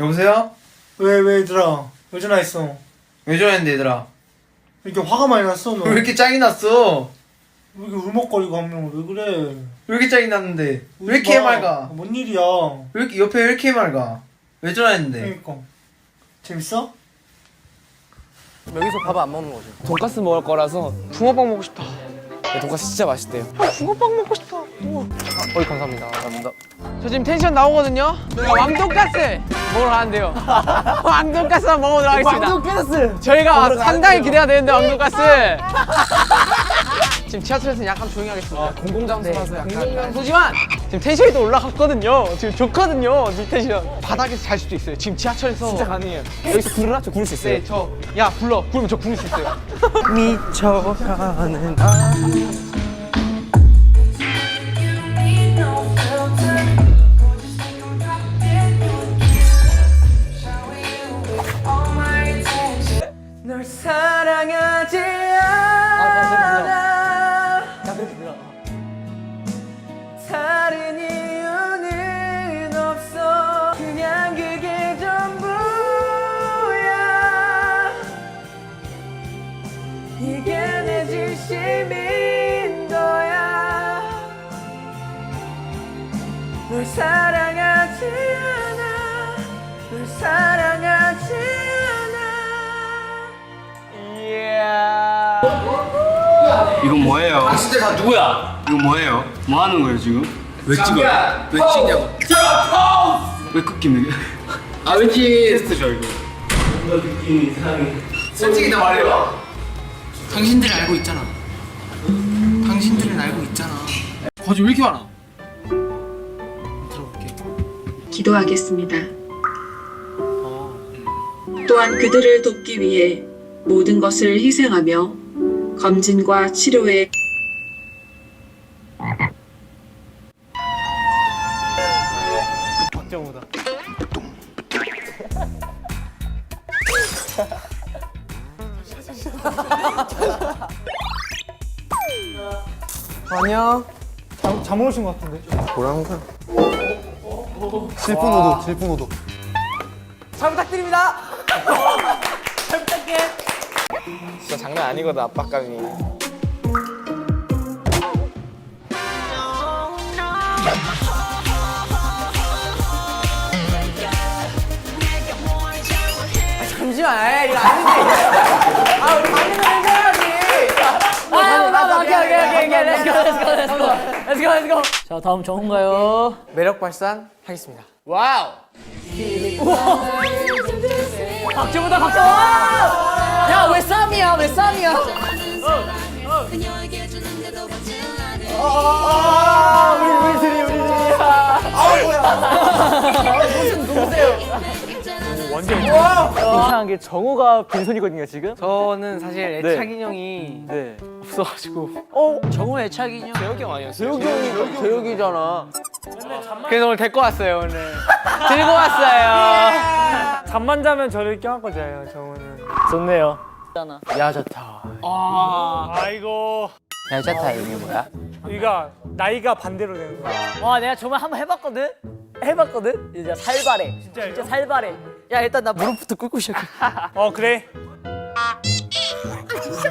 여보세요? 왜, 왜, 얘들아? 왜 전화했어? 왜 전화했는데 얘들아? 왜 이렇게 화가 많이 났어, 너? 왜 이렇게 짱이 났어? 왜 이렇게 울먹거리고 한 명은 왜 그래? 왜 이렇게 짱이 났는데? 왜 이렇게 마. 맑아? 뭔 일이야? 왜 이렇게 옆에 왜 이렇게 맑아? 왜 전화했는데? 그러니까. 재밌어? 여기서 밥 안 먹는 거죠. 돈가스 먹을 거라서 붕어빵 먹고 싶다. 네, 돈가스 진짜 맛있대요. 붕어빵 먹고 싶다. 어이 감사합니다. 감사합니다. 저 지금 텐션 나오거든요. 저희가 왕돈가스 먹으러 가는데요. 왕돈가스 한번 먹어보도록 하겠습니다. 왕돈가스. 저희가 상당히 기대가 되는데 왕돈가스. 지금 지하철에서는 약간 조용히 하겠습니다. 공공장소라서 약간. 공공장소지만 지금 텐션이 또 올라갔거든요. 지금 좋거든요. 지금 텐션. 바닥에서 잘 수도 있어요. 지금 지하철에서. 진짜 가능해요. 여기서 부르라? 저 부를 수 있어요. 네, 저, 야, 불러. 부르면 저 부를 수 있어요. 미쳐가는 널 사랑하지 않아. Yeah. 이건 뭐예요? 아, 진짜 다 누구야? 이거 뭐예요? 뭐 하는 거예요 지금? 왜 찍어? 왜 찍냐고? 왜 끄기는? 아 왠지 테스트죠 이거. 솔직히 나 말해봐. 당신들은 알고 있잖아. 당신들은 알고 있잖아. 거지 왜 이렇게 많아? 기도하겠습니다. 또한 그들을 돕기 위해 모든 것을 희생하며 검진과 치료에 안녕. 잠, 잠 오신 것 같은데? 거야? 질풍노도, 질풍노도. 잘 부탁드립니다. 잘 부탁해. 진짜 장난 아니거든 압박감이. 아, 잠시만, 이거 아닌데. 아, 우리 반응을 해줘야지. 아, 맞아, 오케이, 오케이, 오케이, 오케이, 렛츠고, 렛츠고, 렛츠고, 렛츠고, 렛츠고. 자 다음 정훈가요. 매력 발산 하겠습니다. 와우. 박정우다 박정우. 야왜 쌈이야 왜 쌈이야. 이상한 게 정우가 빈손이거든요 지금. 저는 사실 애착 인형이 네. 없어가지고. 어 정우 애착 인형. 재혁이 형 아니었어요? 재혁이 형이 재혁이잖아. 그래서 오늘 데리고 왔어요 오늘. 들고 왔어요. 잠만 자면 저를 껴안고 자요, 정우는. 좋네요. 야자타. 아이고. 야자타 이게 뭐야? 우리가 나이가 반대로 되는 거야. 와 내가 정말 한번 해봤거든. 해봤거든. 진짜 살발해. 진짜요? 진짜 살발해. 야 일단 나 무릎부터 꿇고 시작해. 어, 그래. 아, 진짜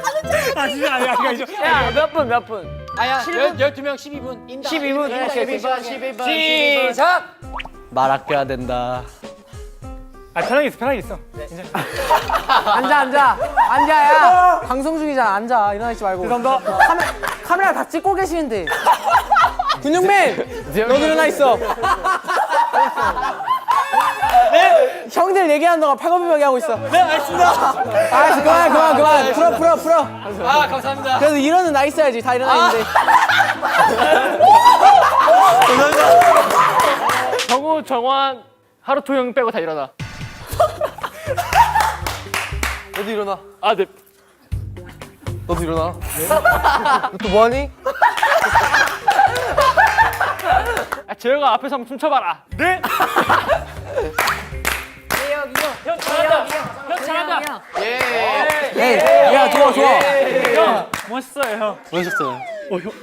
아니야, 아니야, 아니야. 야몇 분몇 분? 아야 12명 12분. 12분. 오케이 12분 12분. 시작. 말 아껴야 된다. 아, 편하게 있어, 편하게 있어. 앉아 앉아 앉아야. 방송 중이잖아 앉아 일어나 있지 말고. 죄송합니다. 카메 카메라 다 찍고 계시는데. 근육맨 너도 일어나 있어. 네? 형들 얘기하는 동안 팔굽혀펴기 하고 있어. 네, 알겠습니다. 알았어 그만 그만 그만 풀어 풀어 풀어. 아, 감사합니다. 그래도 일어는 나 있어야지 다 일어나 있는데. 정우, 정환, 하루토 형 빼고 다 일어나. 너도 일어나. 아, 네. 너도 일어나. 너 또 뭐하니? 아, 재혁아 앞에서 한번 춤춰봐라. 네? 형 잘한다. 형 잘한다. 예. 야 좋아 좋아. 형 멋있어요, 형. 멋있었어요.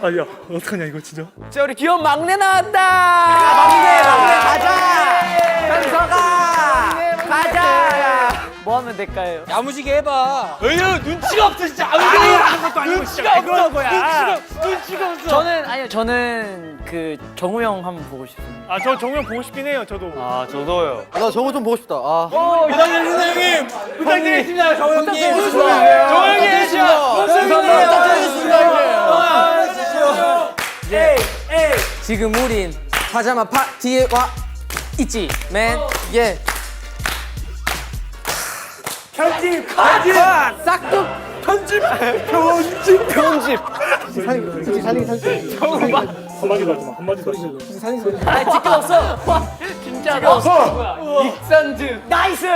아니야 어떡하냐 이거 진짜 자 우리 귀여운 막내 나왔다. 막내 막내 가자. 현서가 가자. 뭐 하면 될까요? 야무지게 해봐. 에휴 눈치가 없어 진짜. 아유 눈치가 없어. 거야? 눈치가 없어. 저는 아니요 저는 그 정우 형 한번 보고 싶습니다. 아 저 정우 형 보고 싶긴 해요 저도. 아 저도요. 나 저거 좀 보고 싶다. 아. 부장님 선생님. 부탁드리겠습니다 정우형 형님, 소리예요 조용히 해주세요 무슨 지금 우린 파자마 파티에 와 있지, 맨. 예. 편집, 편집, 싹둑. 편집, 편집, 편집. 아 직접 없어. 진짜 없어. 익산즈. 나이스.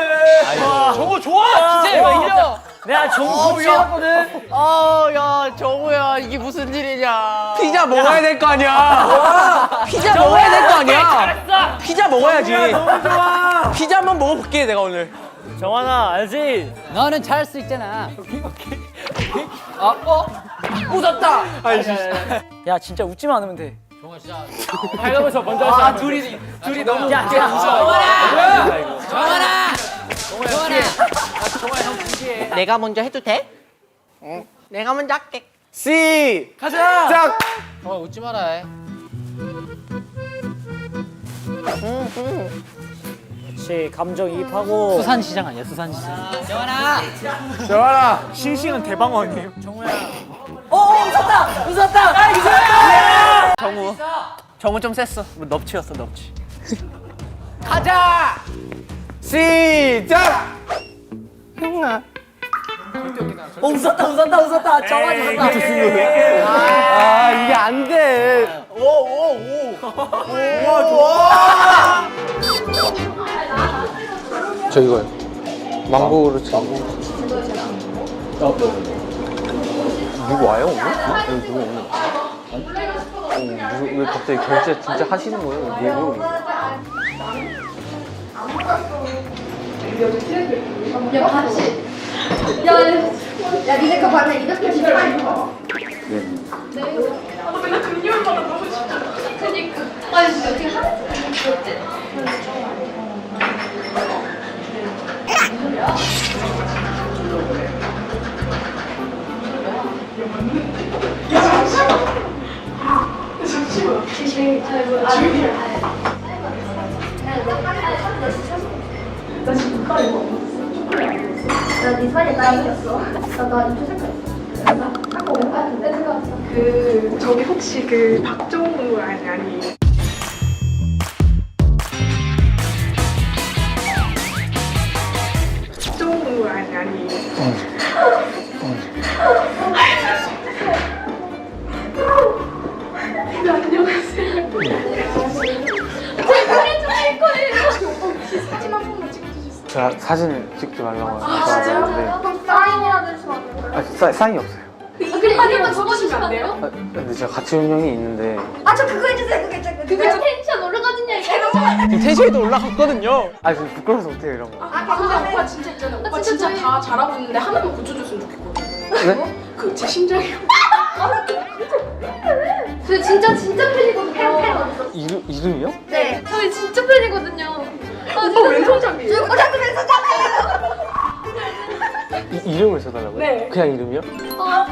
저거 좋아 진짜. 이거 이겨. 내가 정우 코치했거든. 어야 정우야. 이게 무슨 일이냐. 피자 먹어야 될 거 아니야. 피자 먹어야 될 거 아니야. 피자 먹어야지. 너무 좋아. 피자 한번 먹어볼게 내가 오늘 정환아 알지? 너는 잘할 수 있잖아. 아 어? 웃었다. 야 진짜 웃지만 않으면 돼. 정환 진짜. 발가면서 먼저 하자. 아 둘이 둘이 너무 야, 야, 정환아. 정환아. 내가 먼저 해도 돼? 응 내가 먼저 할게 시 가자 짝 정환 웃지 마라. 해. 그렇지 감정이입하고. 수산시장 아니야 수산시장. 싱싱한 대방어 아니에요! 정우. 좀 셌어. 뭐 넙치였어 넙치. 가자! 시작! 어 웃었다 웃었다 웃었다. 정환 웃었다. 아. 이게 안돼 저 이거요. 망고로 치고. 누구 와요 오늘? 어? 여기 누구 오늘? 어, 누구, 왜 갑자기 결제 진짜 하시는 거예요? 왜, 왜? 야 같이 야, 야 니네 거 봤네 이렇게 진짜 많이 봐 네. 아, 맨날 금요일마다 보고 싶어 그니까 아니 진짜 어떻게 하는지 모르겠지 잠시만 잠시만 잘 몰라 준비를 해 나 지금 빨리 나네 살이 나이였어. 나나 이쪽 색깔 아까 온거 같은데 생각 그 저기 혹시 그 박정우 아니 아니 안녕하세요. 거예요. 사진 한 번만 찍어주세요. 제가 사진을 찍지 말라고 아, 하는데 그럼 사인이라도 해주면 안 될까요? 아, 사, 사인이 없어요. 그림 한번 적어주시면 안 돼요? 아, 근데 제가 같이 온 형이 있는데 아 저 그거 해주세요. 그게 저 그게 텐션. 이거. 지금 텐션이 올라갔거든요 아 지금 부끄러워서 못해요 이런 거. 아 근데 오빠 진짜 있잖아. 오빠 진짜 다 잘하고 있는데 하나만 고쳐줬으면 좋겠거든. 네? 그제 심장이. 저 진짜 진짜 팬이거든요. 이름 이름이요? 네. 저희 진짜 팬이거든요. 오빠 왼손잡이에요? 저 저도 왼손잡이에요. 이, 이름을 써달라고요? 네. 그냥 이름이요? 어.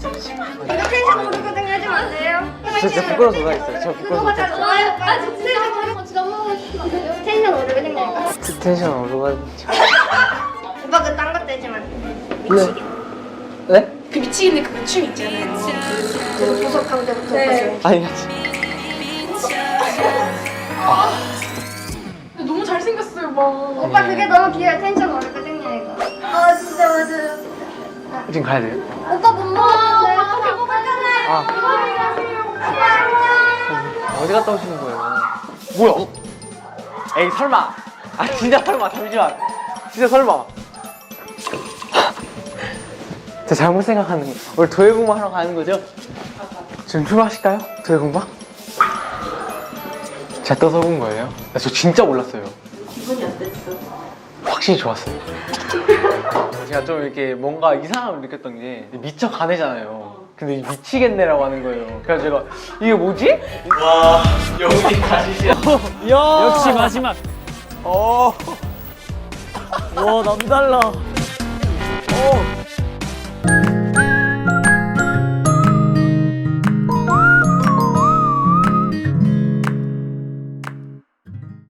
텐션 모르거든요. 하지 마세요. 저 진짜 부끄러워서 못 하겠어요. 저 부끄러워서 못 하겠어요. 아, 저 텐션 오르는 거 진짜 너무 해주시면 안 돼요? 텐션 오르거든요. 트- 텐션 올라가지고. 오빠 그딴 거 떼지만 안 네? 네? 그 미치겠네 그 춤 있잖아요. 그 보석한 데부터 네. 아니 너무 잘생겼어요 막. 오빠 그게 너무 귀여워. 텐션 오르거든요, 이거. 아, 진짜 맞아요. 지금 가야 돼요? 오빠 못. 오빠 배고팠잖아요. 아. 어디 갔다 오시는 거예요? 뭐야? 에이 설마? 아 진짜 설마 잠시만. 진짜 설마. 저 잘못 생각하는 거. 오늘 도예 공부하러 가는 거죠? 지금 출발하실까요? 도예 공부? 제가 떠서 본 거예요? 나 저 진짜 몰랐어요. 기분이 어땠어? 확실히 좋았어요. 제가 좀 이렇게 뭔가 이상함을 느꼈던 게 미쳐 가네잖아요. 근데 미치겠네라고 하는 거예요. 그래서 제가 이게 뭐지? 와 여기 가시죠. 야 역시 마지막. 어. 와 남달라. 어.